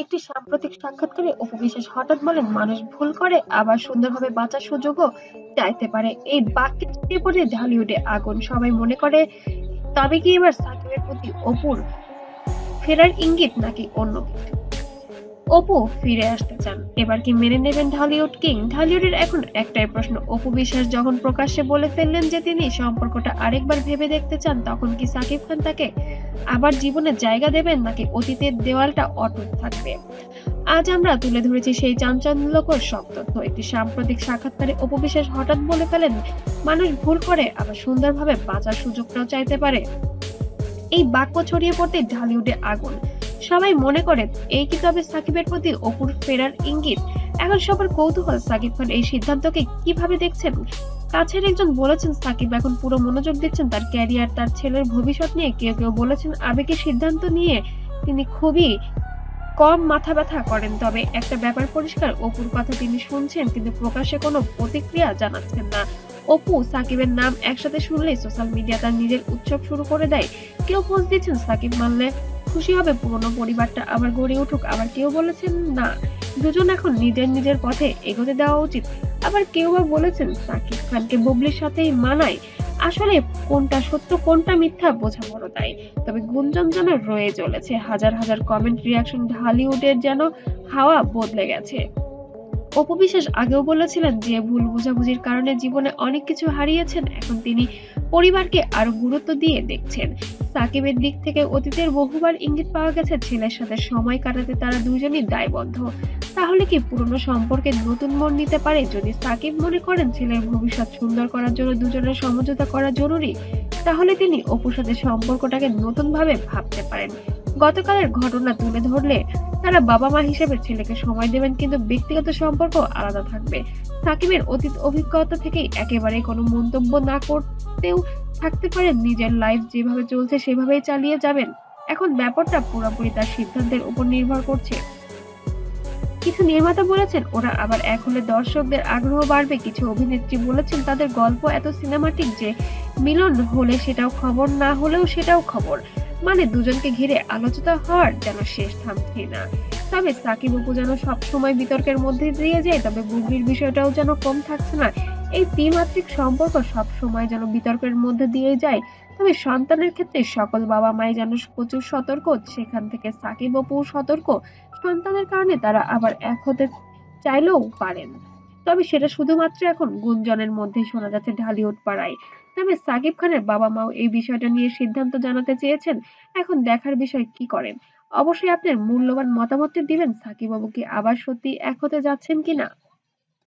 একটি সাম্প্রতিক সাক্ষাৎকারে অপু বিশ্বাস হঠাৎ বলেন, মানুষ ভুল করে, আবার সুন্দরভাবে বাঁচার সুযোগও চাইতে পারে। এই বাক্যে ছড়িয়ে পড়ে ঢালিউডে আগুন। সবাই মনে করে, তবে কি এবার সাকিবের প্রতি অপুর ফেরার ইঙ্গিত নাকি অন্য কিছু? অপু ফিরে আসতে চান। এবার কি মেনে নেবেন ঢালিউড কিং? ঢালিউডের এখন একটাই প্রশ্ন, অপু বিশ্বাস যখন প্রকাশ্যে বলে ফেললেন যে তিনি সম্পর্কটা আরেকবার ভেবে দেখতে চান, তখন কি সাকিব খান তাকে আবার জীবনে জায়গা দেবেন নাকি অতীতের দেওয়ালটা অটুট থাকবে? আজ আমরা তুলে ধরেছি সেই চাঞ্চল্যকর সব তথ্য একটি সাম্প্রতিক সাক্ষাৎকারে অপু বিশ্বাস হঠাৎ বলে ফেলেন, মানুষ ভুল করে, আবার সুন্দরভাবে বাঁচার সুযোগটাও চাইতে পারে। এই বাক্য ছড়িয়ে পড়তে ঢালিউডে আগুন। সবাই মনে করে এই কি তবে সাকিবের প্রতি অপুর ফেরার ইঙ্গিত? এখন সবার কৌতূহল সাকিব খান এই সিদ্ধান্তকে কীভাবে দেখছেন? কাছের একজন বলেছেন, সাকিব এখন পুরো মনোযোগ দিচ্ছেন তার ক্যারিয়ার, তার ছেলের ভবিষ্যৎ নিয়ে। কেউ কেউ বলেছেন আবেগের সিদ্ধান্ত নিয়ে তিনি খুবই কম মাথা ব্যথা করেন। তবে একটা ব্যাপার পরিষ্কার, অপুর কথা তিনি শুনছেন, কিন্তু প্রকাশ্যে কোনো প্রতিক্রিয়া জানাচ্ছেন না। অপু সাকিবের নাম একসাথে শুনলেই সোশ্যাল মিডিয়া তার নিজের উৎসব শুরু করে দেয়। কেউ পোস্ট দিচ্ছেন, সাকিব মানলে খুশি হবে পুরনো পরিবারটা আবার গড়ে উঠুক। আবার কেউ বলেছেন, না, দুজন এখন নিজের নিজের পথে এগোতে দেওয়া উচিত। আবার কেউ বা বলেছেন, সাকিব খানকে বুবলির সাথেই মানায়। আসলে কোনটা সত্য, কোনটা মিথ্যা বোঝা বড় তাই তবে গুঞ্জন যেন রয়ে চলেছে। হাজার হাজার কমেন্ট রিয়াকশন ঢালিউডের যেন হাওয়া বদলে গেছে। অপু বিশ্বাস আগেও বলেছিলেন যে ভুল বোঝাবুঝির কারণে জীবনে অনেক কিছু হারিয়েছেন, এখন তিনি পরিবারকে আরও গুরুত্ব দিয়ে দেখছেন। সাকিবের দিক থেকে অতীতের বহুবার ইঙ্গিত পাওয়া গেছে ছেলের সাথে সময় কাটাতে তারা দুজনই দায়বদ্ধ। তাহলে কি পুরনো সম্পর্কে নতুন মন নিতে পারে যদি সাকিব মনে করেন ছেলের ভবিষ্যৎ সুন্দর করার জন্য দুজনের সমঝোতা করা জরুরি? তাহলে তিনি অপুর সাথে সম্পর্কটাকে নতুন ভাবে ভাবতে পারেন। গতকালের ঘটনা তুলে ধরলে তারা বাবা মা হিসেবে ছেলেকে সময় দেবেন কিন্তু ব্যক্তিগত সম্পর্ক আলাদা থাকবে। সাকিবের অতীত অভিজ্ঞতা থেকেই একেবারে কোনো মন্তব্য না করতেও থাকতে পারেন নিজের লাইফ যেভাবে চলছে সেভাবেই চালিয়ে যাবেন। এখন ব্যাপারটা পুরোপুরি তার সিদ্ধান্তের উপর নির্ভর করছে। কিছু নির্মাতা বলেছেন, ওরা আবার এক হলে দর্শকদের আগ্রহ বাড়বে। কিছু অভিনেত্রী বলেছেন, তাদের গল্প এত সিনেমাটিক যে মিলন হলে সেটাও খবর, না হলেও সেটাও খবর। মানে দুজনকে ঘিরে আলোচনা হওয়ার যেন শেষ থামছে না। তবে সাকিব অপু যেন সবসময় বিতর্কের মধ্যে দিয়ে যায়, তবে বুবলির বিষয়টাও যেন কম থাকছে না। এই ত্রিমাত্রিক সম্পর্ক সব সময় যেন বিতর্কের মধ্যে দিয়ে যায়, তবে সন্তানের ক্ষেত্রে সকল বাবা মাই যেন প্রচুর সতর্ক, সেখান থেকে সাকিব অপু সতর্ক। সন্তানের কারণে তারা আবার এক হতে চাইলেও পারেন। তবে সেটা শুধুমাত্র এখন গুঞ্জনের মধ্যেই শোনা যাচ্ছে ঢালিউড পাড়ায়। তবে সাকিব খানের বাবা মাও এই বিষয়টা নিয়ে সিদ্ধান্ত জানাতে চেয়েছেন। এখন দেখার বিষয় কি করেন অবশ্যই আপনার মূল্যবান মতামতটি দিবেন সাকিব বাবু কি আবার সত্যি এক হতে যাচ্ছেন কিনা?